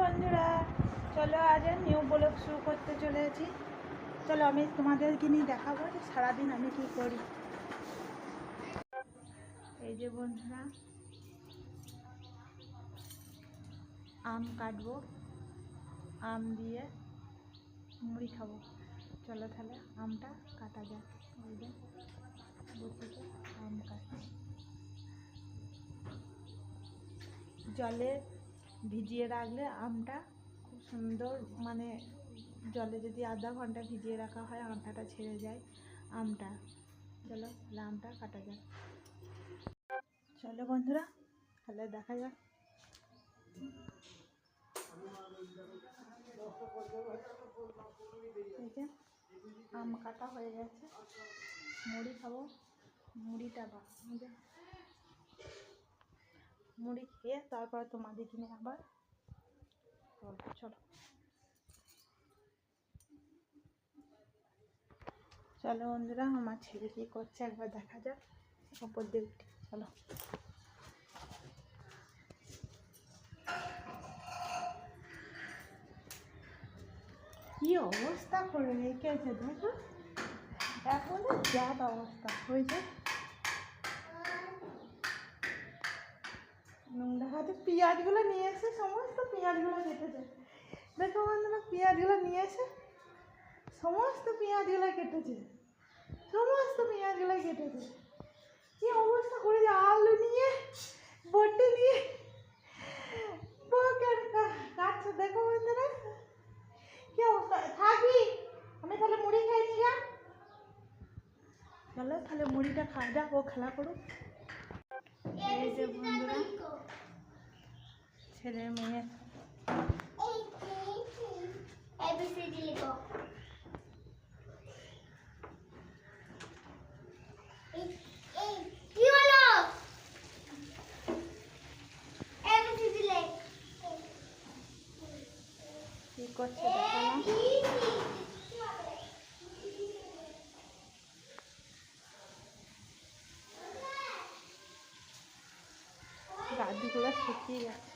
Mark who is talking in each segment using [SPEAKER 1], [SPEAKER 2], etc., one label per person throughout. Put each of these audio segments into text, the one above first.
[SPEAKER 1] বন্ধুরা, চলো আজ নিউ ব্লগ শুরু করতে চলেছি। চলো আমি তোমাদেরকে নিয়ে দেখাবো যে সারাদিন আমি কি করি। এই যে বন্ধুরা, আম কাটবো, আম দিয়ে মুড়ি খাব। চলো তাহলে আমটা কাটা যাক। এই যে বসেছে, আম কাটছি। জলে ভিজিয়ে রাখলে আমটা খুব সুন্দর মানে জলে যদি আধা ঘণ্টা ভিজিয়ে রাখা হয় আমটাটা ছেড়ে যায় আমটা। চলো, তাহলে আমটা কাটা যাক। চলো বন্ধুরা, তাহলে দেখা যাক। আম কাটা হয়ে গেছে। মুড়ি খাব। মুড়িটা বা মুড়ি খেয়ে তারপর তোমাদের কিনে আবার চলো। চলো বন্ধুরা, আমার ছেলে কি করছে একবার দেখা যাক, ওপর দিয়ে উঠি, চলো। কি অবস্থা করে রেখেছে দেখো? এখন যা অবস্থা হয়েছে। নোংরা হাতে পেঁয়াজগুলো নিয়ে এসে সমস্ত পেঁয়াজগুলো কেটেছে। দেখো বন্ধুরা, পেঁয়াজগুলো নিয়ে এসে সমস্ত পেঁয়াজগুলো কেটেছে। সমস্ত পেঁয়াজগুলো কেটেছে। কি অবস্থা করেছে আলু নিয়ে, বটি নিয়ে কাটছে। দেখো বন্ধুরা, কি অবস্থা? থাকবি? আমি তাহলে মুড়ি খাই, নিয়ে চলো তাহলে মুড়িটা খাওয়া যাক ও খেলা করুক। এই যে বন্ধুরা ছেলে মেয়ে।
[SPEAKER 2] কি
[SPEAKER 1] করছে না গাদিগুলো শুকিয়ে গেছে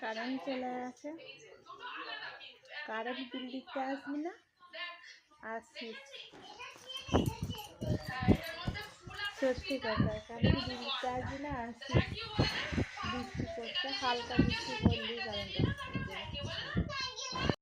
[SPEAKER 1] কারেন্ট চলে গেছে কারেন্ট বিল দিতে আসবি না? আসিস। সত্যি কথা, কারেন্ট বিল দিতে আসবি না, আসিস। বৃষ্টি করছে হালকা বৃষ্টি করলেই কারেন্ট